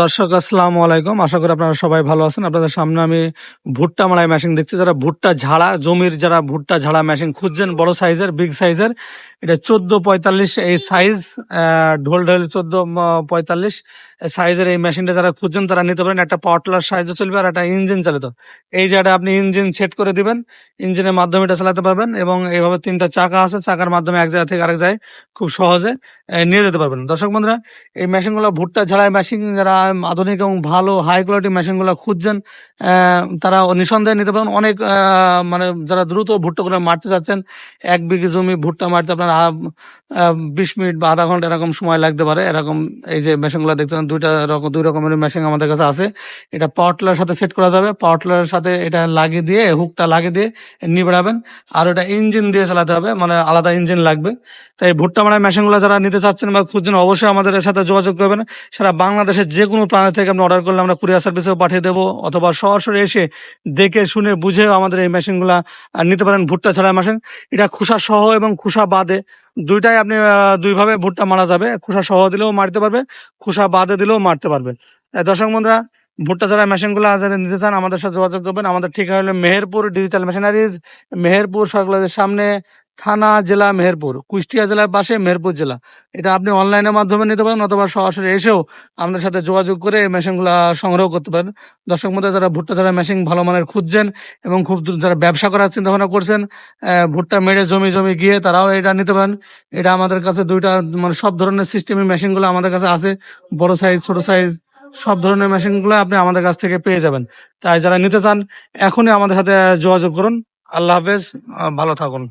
দর্শক, আসসালামু আলাইকুম। আশা করি আপনারা সবাই ভালো আছেন। আপনাদের সামনে আমি ভুট্টা মালাই মেশিন দেখছি। যারা ভুট্টা ঝাড়া, জমির যারা ভুট্টা ঝাড়া মেশিন খুঁজছেন, বড় সাইজের বিগ সাইজের এটা চোদ্দ পঁয়তাল্লিশ এই সাইজ ঢোল ঢোল চোদ্দ পঁয়তাল্লিশ সাইজের এই মেশিনটা যারা খুঁজছেন, তারা নিতে পারেন। একটা পাওয়ার সাহায্যে চলবে আর একটা ইঞ্জিন চালিত। এই যে এটা আপনি ইঞ্জিন সেট করে দিবেন ইঞ্জিনের মাধ্যমে এটা চালাতে পারবেন এবং এইভাবে তিনটা চাকা আছে। চাকার মাধ্যমে এক জায়গা থেকে আরেক জায়গায় খুব সহজে নিয়ে যেতে পারবেন। দর্শক বন্ধুরা, এই মেশিনগুলো ভুট্টা ঝাড়াই মেশিন যারা আধুনিক এবং ভালো হাই কোয়ালিটি মেশিনগুলো খুঁজছেন তারা নিঃসন্দেহে নিতে পারেন। অনেক মানে যারা দ্রুত ভুট্টাগুলো মারতে চাচ্ছেন এক বিঘে জমি ভুট্টা মারতে আপনার বিশ মিনিট বা আধা ঘণ্টা এরকম সময় লাগতে পারে। এরকম এই যে মেশিনগুলো দেখতে দুইটা রকম, দুই রকমের মেশিন আমাদের কাছে আছে। এটা পাওয়ার সাথে সেট করা যাবে। পাওয়ার সাথে এটা লাগিয়ে দিয়ে হুকটা লাগিয়ে দিয়ে নিবড়াবেন। আর এটা ইঞ্জিন দিয়ে চালাতে হবে মানে আলাদা ইঞ্জিন লাগবে। তাই ভুট্টা মারাই মেশিনগুলো যারা নিতে চাচ্ছেন বা খুঁজছেন, অবশ্যই আমাদের সাথে যোগাযোগ করবেন। সারা বাংলাদেশের যে কোনো প্রান্ত থেকে আপনি অর্ডার করলে আমরা কুরিয়ার সার্ভিসেও পাঠিয়ে দেবো অথবা সরাসরি এসে দেখে, শুনে বুঝে আমাদের এই মেশিনগুলা নিতে পারেন ভুট্টা ছাড়া মেশিন এটা খোসা সহ এবং খোসা বাদে। দুইটাই আপনি দুইভাবে ভুট্টা মারা যাবে। খোসা সহ দিলেও মারতে পারবে, খোসা বাদে দিলেও মারতে পারবে। দর্শক বন্ধুরা, ভুট্টা ছাড়া মেশিনগুলো যারা নিতে চান, আমাদের সাথে যোগাযোগ করবেন। আমাদের ঠিকানা হলো মেহেরপুর ডিজিটাল মেশিনারিজ মেহেরপুর সরকারের সামনে থানা জেলা মেহেরপুর, কুষ্টিয়া জেলার পাশে মেহেরপুর জেলা। এটা আপনি অনলাইনের মাধ্যমে নিতে পারেন অথবা সরাসরি এসেও আমাদের সাথে যোগাযোগ করে এই মেশিনগুলো সংগ্রহ করতে পারেন। দর্শক মধ্যে যারা ভুট্টা ছাড়া মেশিন ভালো মানের খুঁজছেন এবং খুব যারা ব্যবসা করার চিন্তা ভাবনা করছেন ভুট্টা মেরে জমি জমি গিয়ে তারাও এটা নিতে পারেন। এটা আমাদের কাছে দুইটা মানে সব ধরনের সিস্টেমের মেশিনগুলো আমাদের কাছে আছে। বড় সাইজ ছোট সাইজ সব ধরনের মেশিনগুলো আপনি আমাদের কাছ থেকে পেয়ে যাবেন। তাই যারা নিতে চান, এখনই আমাদের সাথে যোগাযোগ করুন। আল্লাহ হাফেজ ভালো থাকুন।